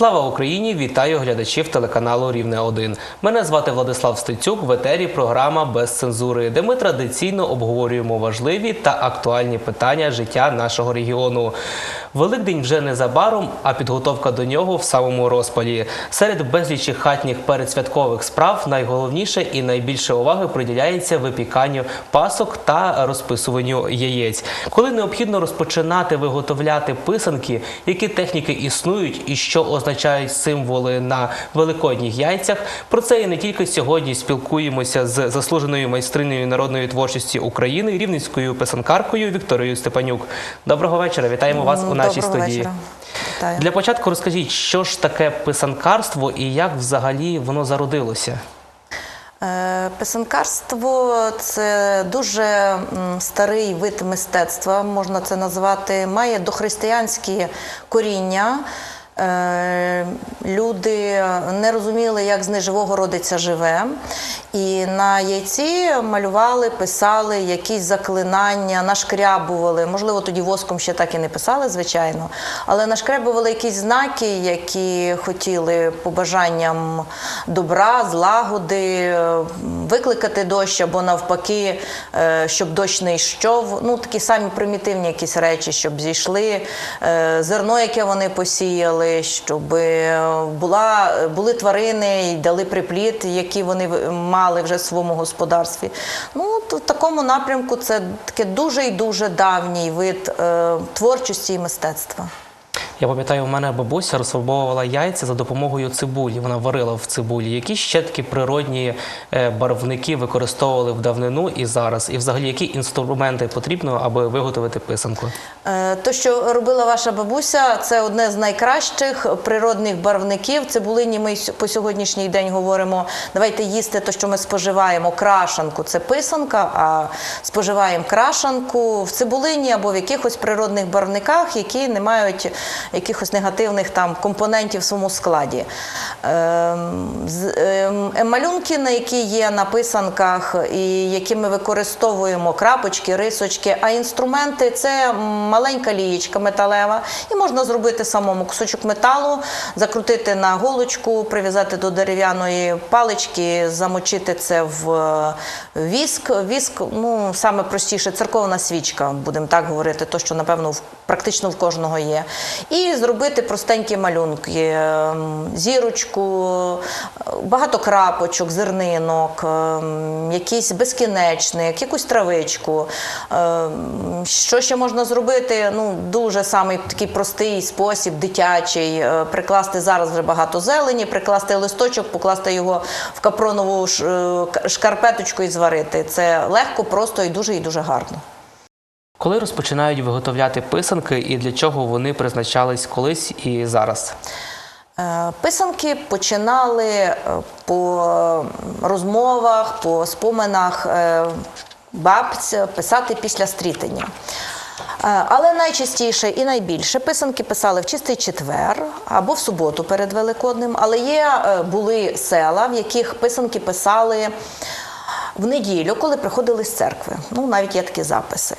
Слава Україні! Вітаю глядачів телеканалу Рівне 1 Мене звати Владислав Стецюк. В етері програма без цензури, де ми традиційно обговорюємо важливі та актуальні питання життя нашого регіону. Великдень вже незабаром, а підготовка до нього в самому розпалі. Серед безлічі хатніх передсвяткових справ найголовніше і найбільше уваги приділяється випіканню пасок та розписуванню яєць. Коли необхідно розпочинати виготовляти писанки, які техніки існують і що означають символи на великодніх яйцях. Про це і не тільки сьогодні спілкуємося з заслуженою майстринею народної творчості України, рівненською писанкаркою Вікторією Степанюк. Доброго вечора. Вітаємо вас у нашій Доброго студії. вечора. Вітаю. Для початку розкажіть, що ж таке писанкарство і як взагалі воно зародилося? Е, Писанкарство це дуже старий вид мистецтва, можна це назвати, має дохристиянські коріння. Е, Люди не розуміли, як з неживого родиться живе, і на яйці малювали, писали якісь заклинання, нашкрябували. Можливо, тоді воском ще так і не писали, звичайно, але нашкрябували якісь знаки, які хотіли побажанням добра, злагоди, викликати дощ або навпаки, е, щоб дощ не йшов. Ну такі самі примітивні якісь речі, щоб зійшли е, зерно, яке вони посіяли, щоб е, була, були тварини і дали припліт, які вони мали вже в своєму господарстві. Ну, то в такому напрямку це таке дуже і дуже давній вид е, творчості і мистецтва. Я пам'ятаю, у мене бабуся розфарбовувала яйця за допомогою цибулі. Вона варила в цибулі. Які ще такі природні е, барвники використовували в давнину і зараз? І взагалі які інструменти потрібно, аби виготовити писанку? Е, То, що робила ваша бабуся, це одне з найкращих природних барвників. Цибулині ми по сьогоднішній день говоримо: давайте їсти те, що ми споживаємо. Крашанку це писанка, а споживаємо крашанку в цибулині або в якихось природних барвниках, які не мають якихось негативних там компонентів в своєму складі. Ем, ем, е, Малюнки, на які є на писанках, і які ми використовуємо, крапочки, рисочки, а інструменти це маленька лієчка металева, і можна зробити самому кусочок металу, закрутити на голочку, прив'язати до дерев'яної палички, замочити це в е, віск. Віск, ну саме простіше, церковна свічка, будемо так говорити, то що напевно практично в кожного є. І зробити простенькі малюнки, ем, зірочку, е, багато крапочок, зернинок, ем, якийсь безкінечник, якусь травичку. Що ще можна зробити? Ну, дуже самий такий простий спосіб, дитячий. Е, Прикласти зараз вже багато зелені, прикласти листочок, покласти його в капронову е, шкарпеточку і зварити. Це легко, просто і дуже і дуже гарно. Коли розпочинають виготовляти писанки і для чого вони призначались колись і зараз? Е, Писанки починали е, по розмовах, по споминах е, бабць писати після стрітення. Але найчастіше і найбільше писанки писали в чистий четвер або в суботу перед Великодним. Але є були села, в яких писанки писали в неділю, коли приходили з церкви. Ну, навіть є такі записи.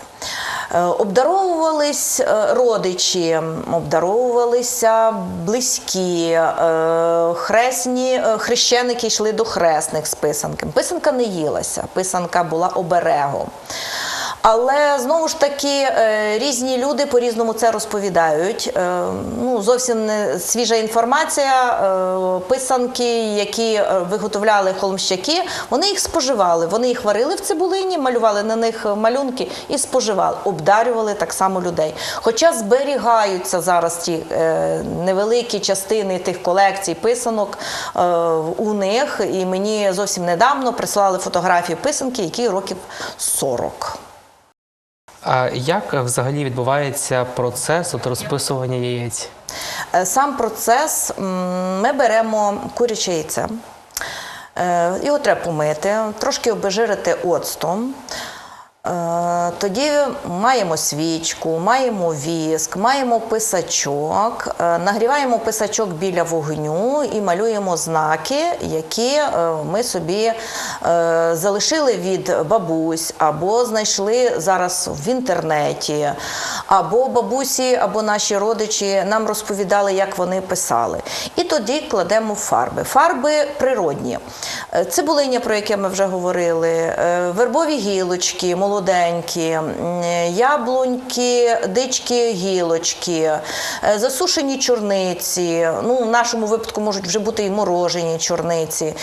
Е, Обдаровувались е, родичі, обдаровувалися близькі, е, хресні, хрещеники йшли до хресних з писанками. Писанка не їлася, писанка була оберегом. Але знову ж таки е, різні люди по-різному це розповідають. Е, Ну, зовсім не свіжа інформація. Е, Писанки, які виготовляли холмщаки, вони їх споживали. Вони їх варили в цибулині, малювали на них малюнки і споживали, обдарювали так само людей. Хоча зберігаються зараз ті невеликі частини тих колекцій писанок у них, і мені зовсім недавно прислали фотографії писанки, які років 40. А як взагалі відбувається процес от розписування яєць? Е, Сам процес ми беремо куряче яйце. Е, Його треба помити, трошки обезжирити оцтом. Е, Тоді маємо свічку, маємо віск, маємо писачок, е, нагріваємо писачок біля вогню і малюємо знаки, які е, ми собі залишили від бабусь, або знайшли зараз в інтернеті, або бабусі, або наші родичі нам розповідали, як вони писали. І тоді кладемо фарби. Фарби природні. Е, Цибулиння, про яке ми вже говорили, е, вербові гілочки, молоденькі, яблуньки, дички, гілочки, е, засушені чорниці. Ну, в нашому випадку можуть вже бути і морожені чорниці.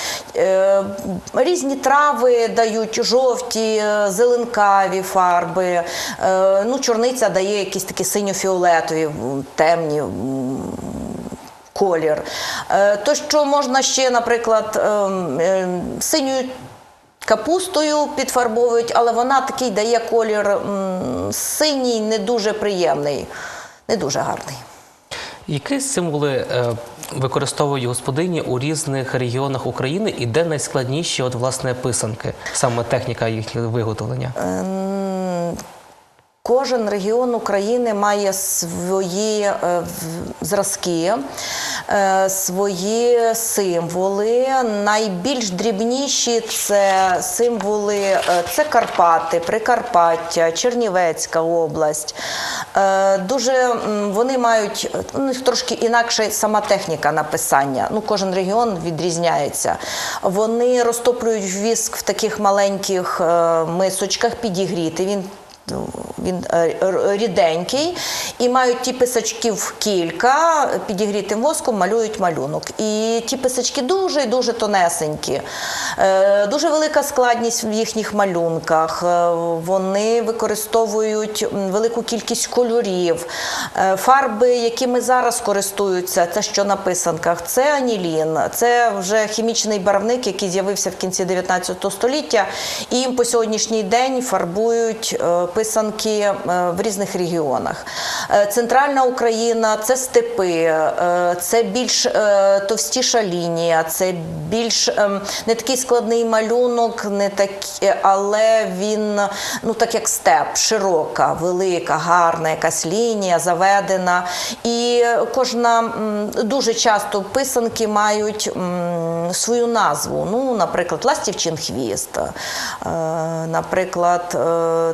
Різні трави дають жовті, зеленкаві фарби. Ну, чорниця дає якісь такі синьо-фіолетові, темні. колір. Е, То, що можна ще, наприклад, ем, ем, синьою капустою підфарбовують, але вона такий дає колір синій, не дуже приємний, не дуже гарний. Які символи е, використовують господині у різних регіонах України і де найскладніші от, власне, писанки, саме техніка їхнього виготовлення? Кожен регіон України має свої е, зразки, е, свої символи. Найбільш дрібніші це символи е, це Карпати, Прикарпаття, Чернівецька область. Дуже вони мають у них трошки інакше сама техніка написання. Ну, кожен регіон відрізняється. Вони розтоплюють віск в таких маленьких мисочках, підігріти. Він Ну, він е, ріденький, і мають ті писачків кілька, підігрітим воском малюють малюнок. І ті писачки дуже і дуже тонесенькі, Е, дуже велика складність в їхніх малюнках. Е, Вони використовують велику кількість кольорів. Фарби, якими зараз користуються, це що на писанках, це анілін, це вже хімічний барвник, який з'явився в кінці 19 століття, і їм по сьогоднішній день фарбують е, писанки е, в різних регіонах. Е, Центральна Україна це степи, е, це більш товстіша лінія, це більш ем, не такий складний малюнок, не такі, але він ну так як степ, широка, велика, гарна якась лінія заведена. І кожна дуже часто писанки мають свою назву. Ну, наприклад, ластівчин хвіст, наприклад,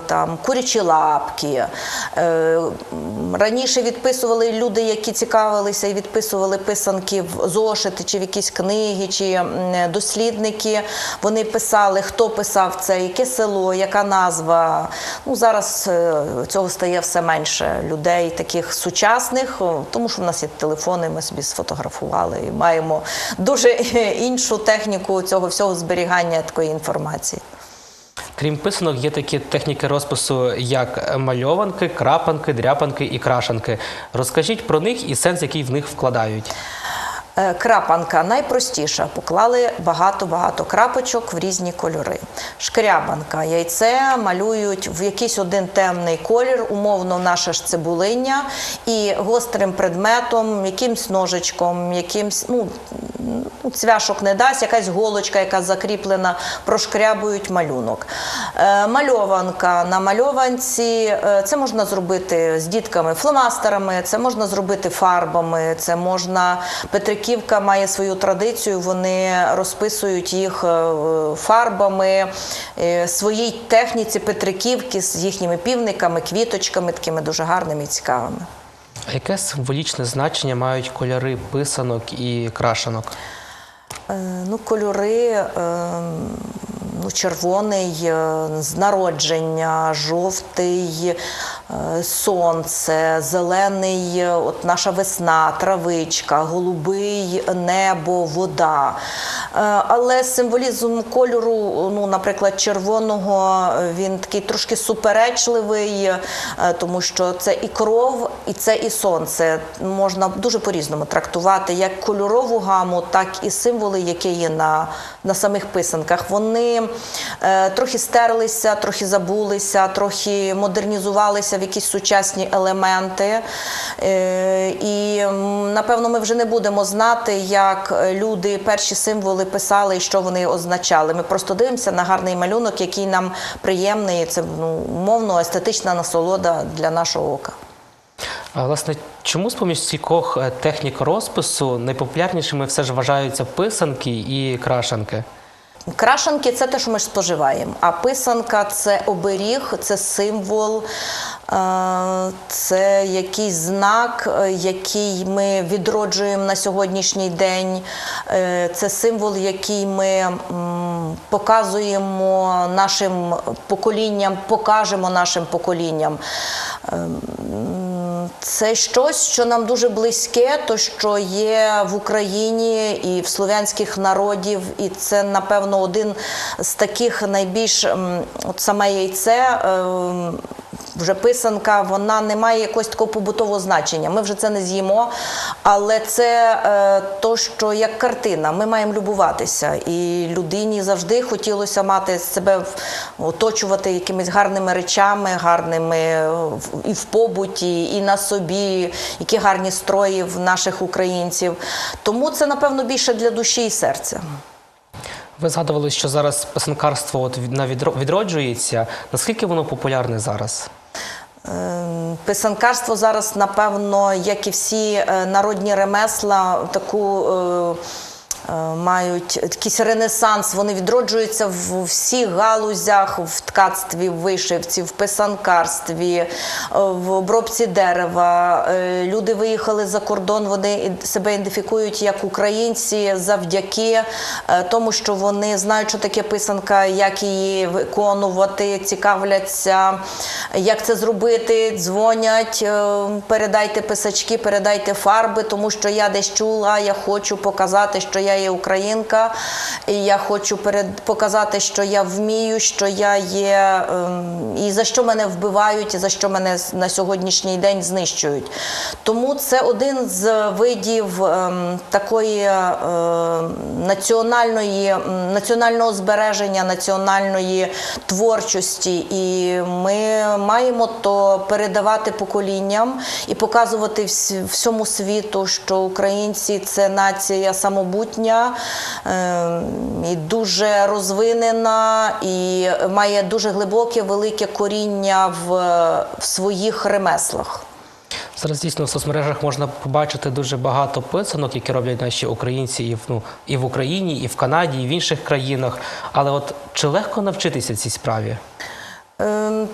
там курячі лапки. Е, Раніше відписували люди, які цікавилися і відписували писанки в зошити чи в якісь книги, чи дослідники. Вони писали, хто писав це, яке село, яка назва. Ну, зараз е, цього стає все менше людей, таких сучасних, тому що в нас є телефони, ми собі сфотографували і маємо дуже іншу техніку цього всього зберігання такої інформації. Крім писанок, є такі техніки розпису, як мальованки, крапанки, дряпанки і крашанки. Розкажіть про них і сенс, який в них вкладають. Е, Крапанка найпростіша. Поклали багато-багато крапочок в різні кольори. Шкрябанка, яйце малюють в якийсь один темний колір, умовно наше ж цибулиння, і гострим предметом, якимсь ножичком, якимсь, ну, ну, цвяшок не дасть, якась голочка, яка закріплена, прошкрябують малюнок. Е, Мальованка на мальованці е, це можна зробити з дітками фломастерами, це можна зробити фарбами, це можна. Петриківка має свою традицію, вони розписують їх е, фарбами, е, своїй техніці Петриківки з їхніми півниками, квіточками, такими дуже гарними і цікавими. А яке символічне значення мають кольори писанок і крашанок? Е, Ну, кольори, ну, червоний з народження, жовтий сонце, зелений, е, от наша весна, травичка, голубий небо, вода. Е, Але символізм кольору, ну, наприклад, червоного, е, він такий трошки суперечливий, е, тому що це і кров, і це і сонце. Можна дуже по-різному трактувати як кольорову гаму, так і символи, які є на, на самих писанках. Вони е, трохи стерлися, трохи забулися, трохи модернізувалися вдягалися в якісь сучасні елементи. Е, І напевно ми вже не будемо знати, як е, люди перші символи писали і що вони означали. Ми просто дивимося на гарний малюнок, який нам приємний. Це ну, умовно естетична насолода для нашого ока. А, власне, чому з поміж стількох е, технік розпису найпопулярнішими все ж вважаються писанки і крашанки? Крашанки це те, що ми ж споживаємо. А писанка це оберіг, це символ, е, це якийсь знак, е, який ми відроджуємо на сьогоднішній день. Е, Це символ, який ми показуємо нашим поколінням, покажемо нашим поколінням. Ем, Це щось, що нам дуже близьке, то що є в Україні і в слов'янських народів, і це, напевно, один з таких найбільш от саме яйце. Вже писанка, вона не має якогось такого побутового значення. Ми вже це не з'їмо, але це е, то, що як картина, ми маємо любуватися. І людині завжди хотілося мати себе оточувати якимись гарними речами, гарними е, і в побуті, і на собі, які гарні строї в наших українців. Тому це, напевно, більше для душі і серця. Ви згадували, що зараз писанкарство от відроджується. Наскільки воно популярне зараз? Ем, Писанкарство зараз, напевно, як і всі е, народні ремесла, таку. Е, Мають якийсь ренесанс, вони відроджуються в всіх галузях, в ткацтві, в вишивці, в писанкарстві, е, в обробці дерева. Е, Люди виїхали за кордон, вони себе ідентифікують як українці завдяки тому, що вони знають, що таке писанка, як її виконувати, цікавляться, як це зробити, дзвонять, передайте писачки, передайте фарби, тому що я десь чула, я хочу показати, що я є українка, і я хочу перед показати, що я вмію, що я є, ем, і за що мене вбивають, і за що мене на сьогоднішній день знищують. Тому це один з видів ем, такої е, національної, національного збереження, національної творчості. І ми маємо то передавати поколінням і показувати всьому світу, що українці це нація самобутня ем, і дуже розвинена, і має дуже глибоке, велике коріння в, в своїх ремеслах. Зараз дійсно в соцмережах можна побачити дуже багато писанок, які роблять наші українці і в, ну, і в Україні, і в Канаді, і в інших країнах. Але от чи легко навчитися цій справі? Ем,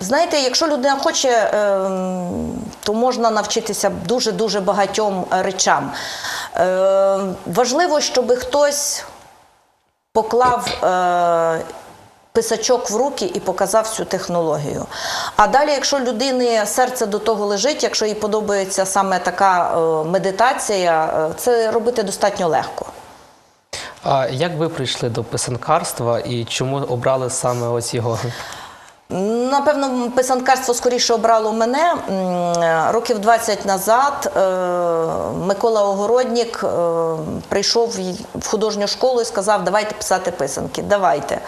Знаєте, якщо людина хоче, ем, то можна навчитися дуже-дуже багатьом е, речам. Ем, Важливо, щоб хтось поклав е, писачок в руки і показав цю технологію. А далі, якщо людини серце до того лежить, якщо їй подобається саме така е, медитація, це робити достатньо легко. А як ви прийшли до писанкарства і чому обрали саме ось його? Напевно, писанкарство скоріше обрало мене. Років 20 назад е, Микола Огороднік е, прийшов в художню школу і сказав, давайте писати писанки, давайте.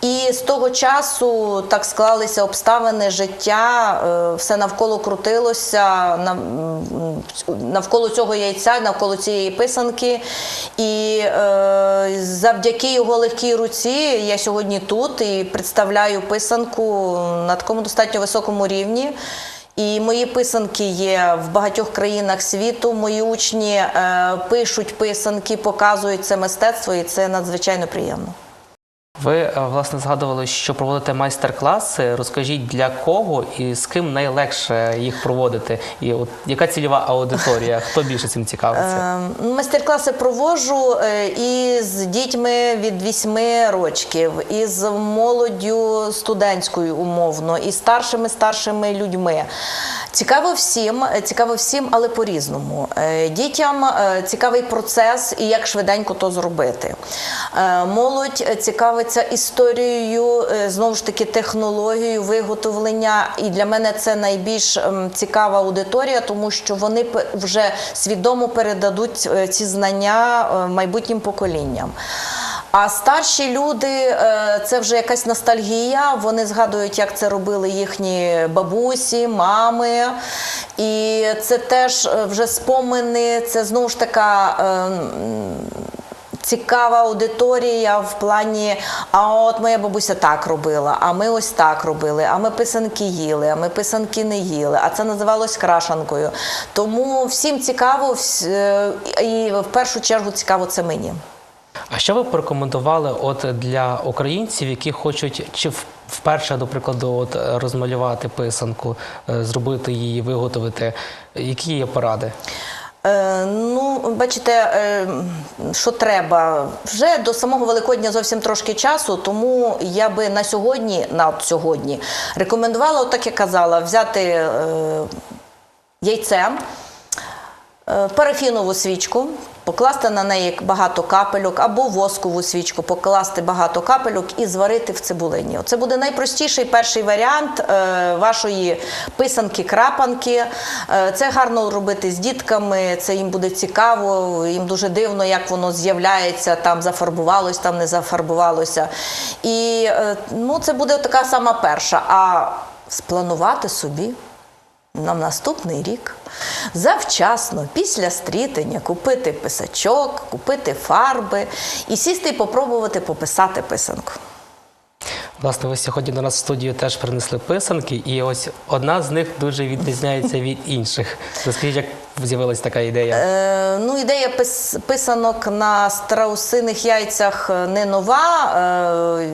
І з того часу так склалися обставини життя, е, все навколо крутилося, навколо цього яйця, навколо цієї писанки. І е, завдяки його легкій руці я сьогодні тут і представляю писанку на такому достатньо високому рівні. І мої писанки є в багатьох країнах світу. Мої учні е, пишуть писанки, показують це мистецтво, і це надзвичайно приємно. Ви е, власне згадували, що проводите майстер-класи. Розкажіть для кого і з ким найлегше їх проводити, і от яка цільова аудиторія? Хто більше цим цікавиться? Е, Майстер-класи проводжу е, і з дітьми від 8 років, і з молоддю студентською умовно, і старшими старшими людьми. Цікаво всім, е, цікаво всім, але по-різному. Е, Дітям е, цікавий процес і як швиденько то зробити. Молодь цікавиться історією, знову ж таки, технологією виготовлення. І для мене це найбільш ем, цікава аудиторія, тому що вони вже свідомо передадуть ці знання майбутнім поколінням. А старші люди е, це вже якась ностальгія. Вони згадують, як це робили їхні бабусі, мами. І це теж е, вже спомини, це знову ж така. е, Цікава аудиторія в плані, а от моя бабуся так робила, а ми ось так робили, а ми писанки їли, а ми писанки не їли, а це називалось крашанкою. Тому всім цікаво, і в першу чергу цікаво це мені. А що ви порекомендували от для українців, які хочуть чи вперше, до прикладу, от е, розмалювати писанку, е, зробити її, виготовити? Які є поради? Е, ну, бачите, що треба. Вже до самого Великодня зовсім трошки часу, тому я би на сьогодні, на сьогодні, рекомендувала, так я казала, взяти яйце, парафінову свічку, покласти на неї багато капельок, або воскову свічку, покласти багато капельок і зварити в цибулині. Це буде найпростіший перший варіант е, вашої писанки-крапанки. Е, Це гарно робити з дітками, це їм буде цікаво, їм дуже дивно, як воно з'являється, там зафарбувалось, там не зафарбувалося. І е, ну, це буде така сама перша. А спланувати собі на наступний рік завчасно, після стрітення, купити писачок, купити фарби і сісти і попробувати пописати писанку. Власне, ви сьогодні до нас в студію теж принесли писанки, і ось одна з них дуже відрізняється від інших. Розкажіть, як з'явилась така ідея? Е, ну, ідея пис- писанок на страусиних яйцях не нова. Е,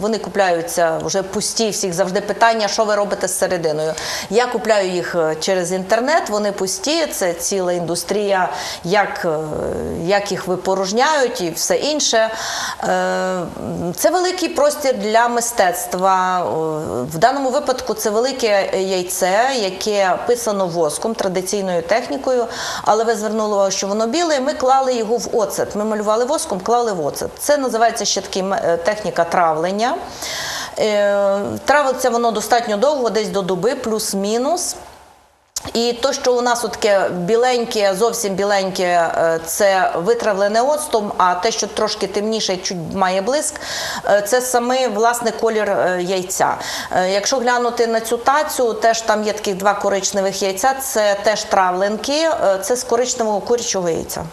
вони купляються вже пусті. Всіх завжди питання, що ви робите з серединою. Я купляю їх е, через інтернет, вони пусті. Це ціла індустрія, як, е, як їх випорожняють і все інше. Е, це великий простір для мистецтва. В даному випадку це велике яйце, яке писано воском, традиційною технікою, але ви звернули увагу, що воно біле, і ми клали його в оцет. Ми малювали воском, клали в оцет. Це називається ще таки е, техніка травлення. Е, Травиться воно достатньо довго, десь до доби, плюс-мінус. І то, що у нас таке біленьке, зовсім біленьке, е, це витравлене оцтом, а те, що трошки темніше, чуть має блиск, е, це саме власне колір е, яйця. Якщо глянути на цю тацю, теж там є таких два коричневих яйця, це теж травленки, це з коричневого курячого яйця.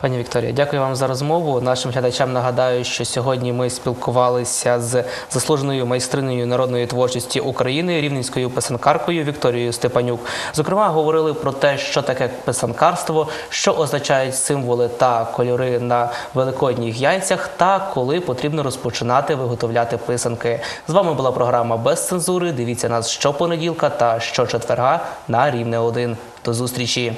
Пані Вікторія, дякую вам за розмову. Нашим глядачам нагадаю, що сьогодні ми спілкувалися з заслуженою майстринею народної творчості України, рівненською писанкаркою Вікторією Степанюк. Зокрема, говорили про те, що таке писанкарство, що означають символи та кольори на великодніх яйцях, та коли потрібно розпочинати виготовляти писанки. З вами була програма без цензури. Дивіться нас щопонеділка та щочетверга на рівне 1. До зустрічі.